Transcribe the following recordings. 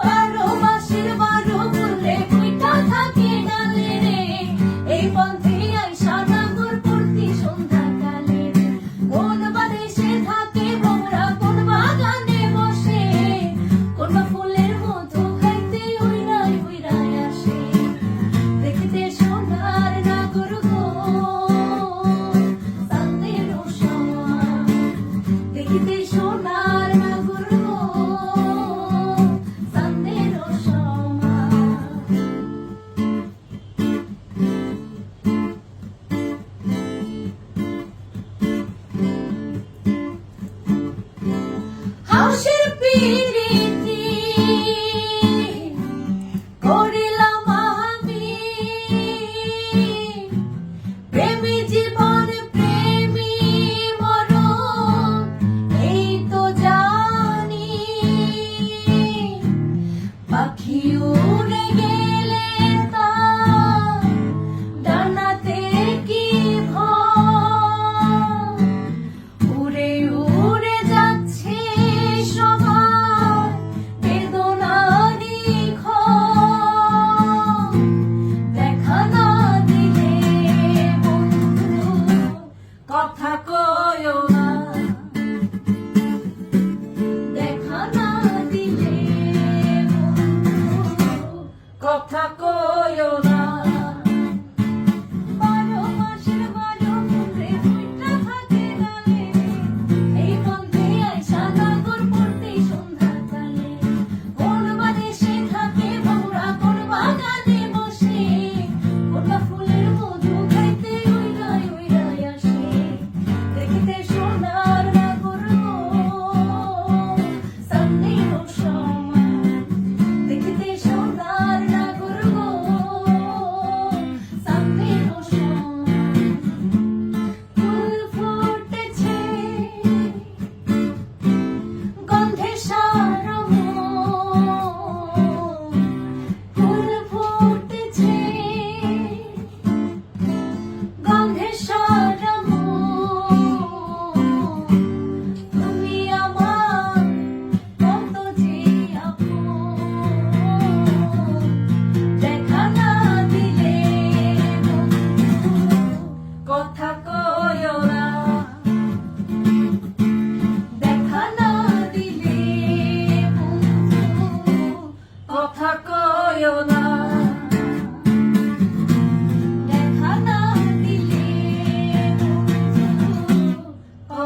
বারো মাসের বারো ফুলে বইটা থাকে ডালে রে। এই বন্ধ now. 有的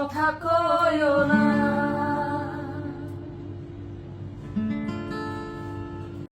কথা কয় না।